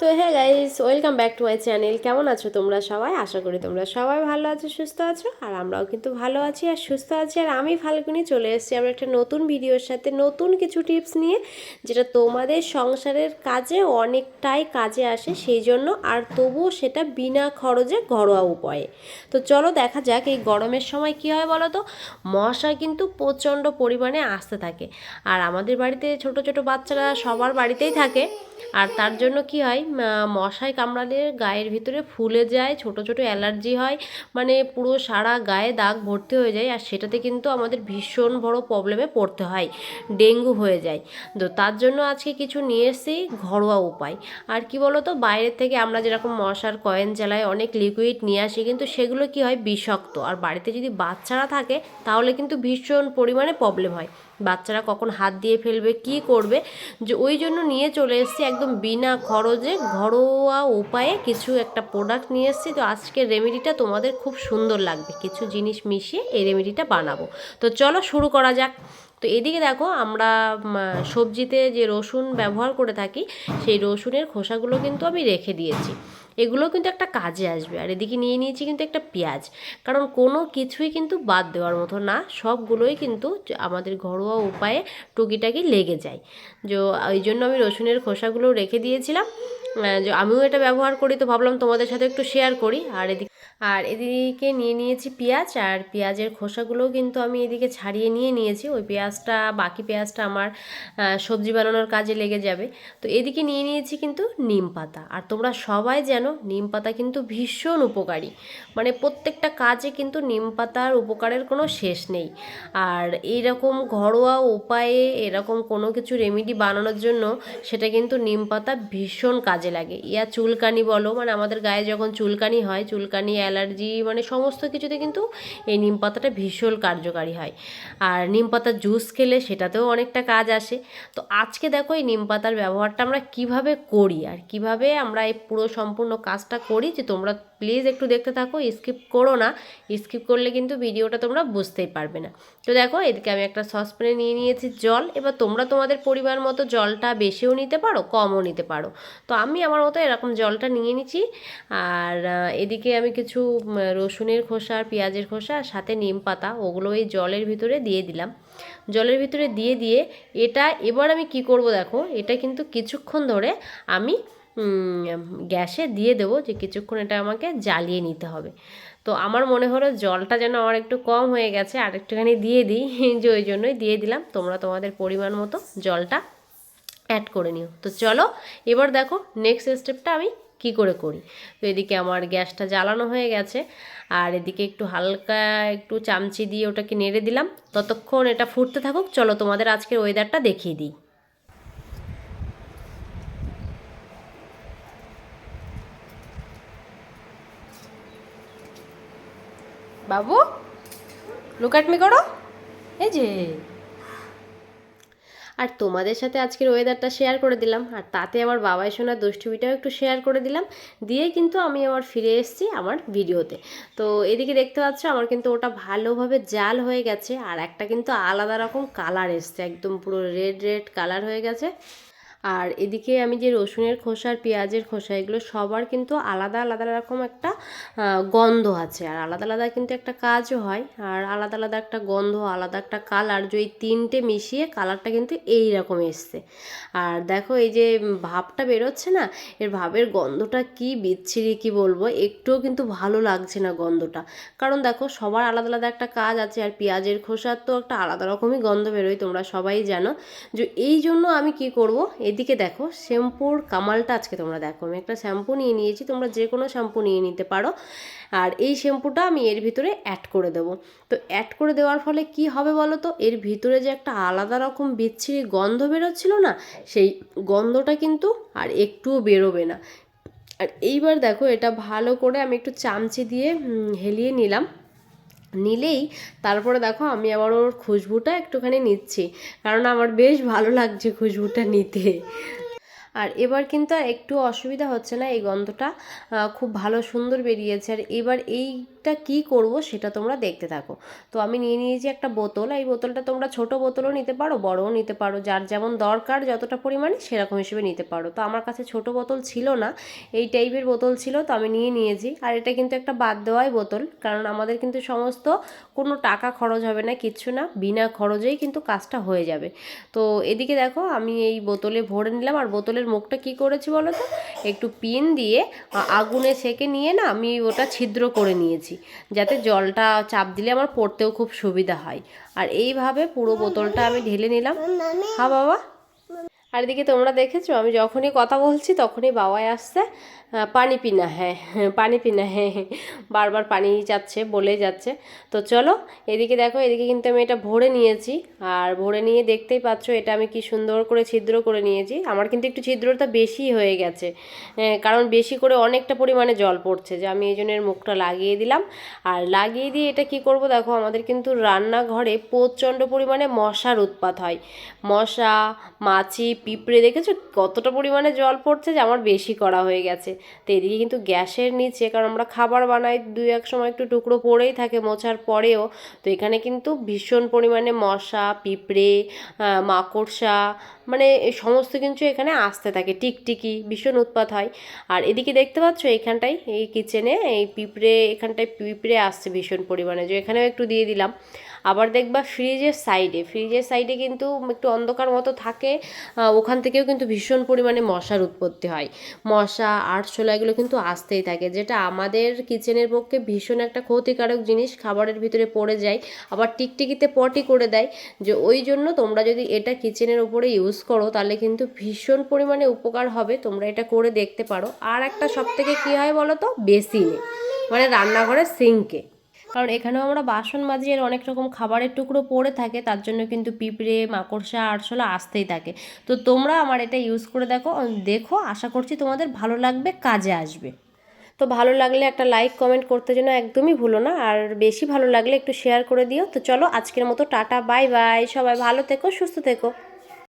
তো হ্যাঁ guys welcome back to my channel কেমন আছো তোমরা সবাই? আশা করি তোমরা সবাই ভালো আছো, সুস্থ আছো, আর আমরাও কিন্তু ভালো আছি আর সুস্থ আছি। আর আমি ফাল্গুনি চলে এসেছি আমরা একটা নতুন ভিডিওর সাথে নতুন কিছু টিপস নিয়ে, যেটা তোমাদের সংসারের কাজে অনেকটাই কাজে আসে, সেই জন্য আর তবুও সেটা বিনা খরচে ঘরোয়া উপায়ে। তো চলো দেখা যাক এই গরমের সময় কী হয় বলো তো মশা কিন্তু প্রচণ্ড পরিমাণে আসতে থাকে। আর আমাদের বাড়িতে ছোট ছোট বাচ্চারা সবার বাড়িতেই থাকে। আর তার জন্য কি হয়? মশায় কামড়ালে গায়ের ভিতরে ফুলে যায়, ছোট ছোট অ্যালার্জি হয় মানে পুরো সারা গায়ে দাগ ভর্তি হয়ে যায় আর সেটাতে কিন্তু আমাদের ভীষণ বড় প্রবলেমে পড়তে হয়, ডেঙ্গু হয়ে যায়। তো তার জন্য আজকে কিছু নিয়ে এসেছি ঘরোয়া উপায়। আর কি বলো তো বাইরের থেকে আমরা যেরকম মশার কয়েন জ্বালাই অনেক লিকুইড নিয়ে আসি, কিন্তু সেগুলো কি হয়, বিষাক্ত। আর বাড়িতে যদি বাচ্চারা থাকে, তাহলে কিন্তু ভীষণ পরিমাণে প্রবলেম হয়। বাচ্চারা কখন হাত দিয়ে ফেলবে, কি করবে, যে ওই জন্য নিয়ে চলে এসেছি একদম বিনা খরচে ঘরোয়া উপায়ে কিছু একটা প্রোডাক্ট নিয়ে এসেছি। তো আজকের রেমেডিটা তোমাদের খুব সুন্দর লাগবে। কিছু জিনিস মিশিয়ে এই রেমেডিটা বানাবো। তো চলো শুরু করা যাক। তো এদিকে দেখো আমরা সবজিতে যে রসুন ব্যবহার করে থাকি, সেই রসুনের খোসাগুলো কিন্তু আমি রেখে দিয়েছি। এগুলো কিন্তু একটা কাজে আসবে। আর এদিকে নিয়ে নিয়েছি কিন্তু একটা পেঁয়াজ। কারণ কোনো কিছুই কিন্তু বাদ দেওয়ার মতো না, সবগুলোই কিন্তু আমাদের ঘরোয়া উপায়ে টুকিটাকি লেগে যায়। যে ওই জন্য আমি রসুনের খোসাগুলো রেখে দিয়েছিলাম। আমিও এটা ব্যবহার করি, তো ভাবলাম তোমাদের সাথে একটু শেয়ার করি। আর এদিকে আর এদিকে নিয়ে নিয়েছি পেঁয়াজ, আর পেঁয়াজের খোসাগুলোও কিন্তু আমি এদিকে ছাড়িয়ে নিয়ে নিয়েছি। ওই পেঁয়াজটা, বাকি পেঁয়াজটা আমার সবজি বানানোর কাজে লেগে যাবে। তো এদিকে নিয়ে নিয়েছি কিন্তু নিম পাতা। আর তোমরা সবাই জানো, নিম পাতা কিন্তু ভীষণ উপকারী। মানে প্রত্যেকটা কাজে কিন্তু নিম পাতার উপকারের কোনো শেষ নেই। আর এইরকম ঘরোয়া উপায়ে এরকম কোনো কিছু রেমেডি বানানোর জন্য সেটা কিন্তু নিম পাতা ভীষণ কাজে লাগে। ইয়া চুলকানি বলো মানে আমাদের গায়ে যখন চুলকানি হয়, চুলকানি অ্যালার্জি মানে সমস্ত কিছুতে কিন্তু এই নিম পাতাটা ভীষণ কার্যকারী হয়। আর নিম পাতার জুস খেলে সেটাতেও অনেকটা কাজ আসে। তো আজকে দেখো এই নিম পাতার ব্যবহারটা আমরা কীভাবে করি? আর কীভাবে আমরা এই পুরো সম্পূর্ণ কাজটা করি? যে তোমরা প্লিজ একটু দেখতে থাকো স্কিপ করো না। স্কিপ করলে কিন্তু ভিডিওটা তোমরা বুঝতেই পারবে না। তো দেখো, এদিকে আমি একটা সসপ্যানে নিয়ে নিয়েছি জল। এবার তোমরা তোমাদের পরিমাণ মতো জলটা বেশিও নিতে পারো, কমও নিতে পারো। তো আমি আমার মতো এরকম জলটা নিয়ে নিচ্ছি। আর এদিকে আমি কিছু রসুনের খোসা আর পেঁয়াজের খোসা, আর সাথে নিম পাতা, ওগুলো এই জলের ভিতরে দিয়ে দিলাম। জলের ভিতরে দিয়ে দিয়ে এটা এবার আমি কি করব দেখো, এটা কিন্তু কিছুক্ষণ ধরে আমি গ্যাসে দিয়ে দেবো যে কিছুক্ষণ এটা আমাকে জ্বালিয়ে নিতে হবে। তো আমার মনে হলো জলটা যেন আমার একটু কম হয়ে গেছে, আর একটুখানি দিয়ে দিই, যে ওই জন্যই দিয়ে দিলাম। তোমরা তোমাদের পরিমাণ মতো জলটা অ্যাড করে নিও। তো চলো, এবার দেখো নেক্সট স্টেপটা আমি কি করে করি? তো এদিকে আমার গ্যাসটা জ্বালানো হয়ে গেছে। আর এদিকে একটু হালকা একটু চামচি দিয়ে ওটাকে নেড়ে দিলাম। ততক্ষণ এটা ফুটতে থাকুক, চলো তোমাদের আজকের ওয়েদারটা দেখিয়ে দিই। বাবু লুক অ্যাট মি করো। এই যে। আর তোমাদের সাথে আজকের ওয়েদারটা শেয়ার করে দিলাম। আর তাতে আমার বাবাই শোনার দুষ্টুমিটাও একটু শেয়ার করে দিলাম। দিয়ে কিন্তু আমি আবার ফিরে এসেছি আমার ভিডিওতে তো এদিকে দেখতে পাচ্ছ, আমার কিন্তু ওটা ভালোভাবে জাল হয়ে গেছে। আর একটা কিন্তু আলাদা রকম কালার এসছে, একদম পুরো রেড রেড কালার হয়ে গেছে। আর এদিকে আমি যে রসুনের খোসা আর পেঁয়াজের খোসা, এগুলো সবার কিন্তু আলাদা আলাদা রকম একটা গন্ধ আছে। আর আলাদা আলাদা কিন্তু একটা কাজও হয়। আর আলাদা আলাদা একটা গন্ধ, আলাদা একটা কালার যে তিনটে মিশিয়ে কালারটা কিন্তু এই রকম এসছে। আর দেখো এই যে ভাবটা বেরোচ্ছে না, এর ভাবের গন্ধটা কি বিচ্ছিরি কি বলব, একটুও কিন্তু ভালো লাগছে না গন্ধটা। কারণ দেখো সবার আলাদা আলাদা একটা কাজ আছে, আর পেঁয়াজের খোসার তো একটা আলাদা রকমই গন্ধ বেরোয়, তোমরা সবাই জানো। যে এই জন্য আমি কি করব এদিকে দেখো, শ্যাম্পুর কামালটা আজকে তোমরা দেখো। আমি একটা শ্যাম্পু নিয়ে নিয়েছি, তোমরা যে কোনো শ্যাম্পু নিয়ে নিতে পারো। আর এই শ্যাম্পুটা আমি এর ভিতরে অ্যাড করে দেবো। তো অ্যাড করে দেওয়ার ফলে কি হবে বলো তো? এর ভিতরে যে একটা আলাদা রকম বিচ্ছিরি গন্ধ বেরোচ্ছিল না, সেই গন্ধটা কিন্তু আর একটুও বেরোবে না। আর এইবার দেখো, এটা ভালো করে আমি একটু চামচি দিয়ে হেলিয়ে নিলাম। নিলেই তারপরে দেখো আমি আবার ওর খুশবুটা একটুখানি নিচ্ছি। কারণ আমার বেশ ভালো লাগছে খুশবুটা নিতে। আর এবার কিন্তু আর একটু অসুবিধা হচ্ছে না এই গন্ধটা। খুব ভালো সুন্দর বেরিয়েছে। আর এবার এই দিকটা কি করব সেটা তোমরা দেখতে থাকো। তো আমি নিয়ে নিয়েছি একটা বোতল, এই বোতলটা তোমরা ছোট বোতলও নিতে পারো, বড়ও নিতে পারো, যার যেমন দরকার যতটা পরিমাণে সেরকম হিসেবে নিতে পারো। তো আমার কাছে ছোট বোতল ছিল না, এই টাইপের বোতল ছিল, তো আমি নিয়ে নিয়েছি। আর এটা কিন্তু একটা বাদ দেওয়াই বোতল, কারণ আমাদের কিন্তু সমস্ত কোনো টাকা খরচ হবে না, কিচ্ছু না, বিনা খরচেই কিন্তু কাজটা হয়ে যাবে। তো এদিকে দেখো, আমি এই বোতলে ভরে নিলাম, আর বোতলের মুখটা কি করেছি বলো তো? একটু পিন দিয়ে আগুনে সেকে নিয়ে না আমি ওটা ছিদ্র করে নিয়েছি। যাতে জলটা চাপ দিলে আমার পড়তেও খুব সুবিধা হয়। আর এইভাবে পুরো বোতলটা আমি ঢেলে নিলাম। হা বাবা? আর এদিকে তোমরা দেখেছ আমি যখনই কথা বলছি তখনই বাবাই আসছে। পানি পিনা হ্যাঁ হ্যাঁ, পানি পিনা হ্যাঁ হ্যাঁ। বারবার পানি যাচ্ছে বলে যাচ্ছে। তো চলো এদিকে দেখো এদিকে কিন্তু আমি এটা ভরে নিয়েছি। আর ভরে নিয়ে দেখতেই পাচ্ছ এটা আমি কি সুন্দর করে ছিদ্র করে নিয়েছি। আমার কিন্তু একটু ছিদ্রটা বেশি হয়ে গেছে। কারণ বেশি করে অনেকটা পরিমাণে জল পড়ছে যে আমি এই জন্য এর মুখটা লাগিয়ে দিলাম। আর লাগিয়ে দিয়ে এটা কি করব দেখো আমাদের কিন্তু রান্নাঘরে প্রচণ্ড পরিমাণে মশার উৎপাত হয়। মশা মাছি পিঁপড়ে দেখেছ? কতটা পরিমাণে জল পড়ছে যে আমার বেশি করা হয়ে গেছে। তো এদিকে কিন্তু গ্যাসের নিচে, কারণ আমরা খাবার বানাই দুই এক সময় একটু টুকরো পড়েই থাকে মোছার পরেও। তো এখানে কিন্তু ভীষণ পরিমাণে মশা, পিঁপড়ে মাকড়সা মানে সমস্ত কিছু এখানে আসতে থাকে, টিকটিকি, ভীষণ উৎপাত হয়। আর এদিকে দেখতে পাচ্ছ এইখানটায় এই কিচেনে এই পিঁপড়ে, এখানটায় পিঁপড়ে আসছে ভীষণ পরিমাণে। যে এখানেও একটু দিয়ে দিলাম। আবার দেখবা ফ্রিজের সাইডে ফ্রিজের সাইডে কিন্তু একটু অন্ধকার মতো থাকে ওখান থেকেও কিন্তু ভীষণ পরিমাণে মশার উৎপত্তি হয়। মশা আরশোলা এগুলো কিন্তু আসতেই থাকে, যেটা আমাদের কিচেনের পক্ষে ভীষণ একটা ক্ষতিকারক জিনিস, খাবারের ভিতরে পড়ে যায়, আবার টিকটিকিতে পটি করে দেয়, যে ওই জন্য তোমরা যদি এটা কিচেনের উপরে ইউজ করো, তাহলে কিন্তু ভীষণ পরিমাণে উপকার হবে, তোমরা এটা করে দেখতে পারো। আর একটা সব থেকে কী হয় বলো তো বেসিনে মানে রান্নাঘরের সিঙ্কে কারণ এখানেও আমরা বাসন মাজি আর অনেক রকম খাবারের টুকরো পড়ে থাকে, তার জন্য কিন্তু পিঁপড়ে, মাকড়সা, আরশোলা আসতেই থাকে। তো তোমরা আমার এটা ইউজ করে দেখো দেখো, আশা করছি তোমাদের ভালো লাগবে, কাজে আসবে। তো ভালো লাগলে একটা লাইক কমেন্ট করতে যেন একদমই ভুলো না, আর বেশি ভালো লাগলে একটু শেয়ার করে দিও। তো চলো আজকের মতো টাটা বাই বাই সবাই ভালো থেকো, সুস্থ থেকো।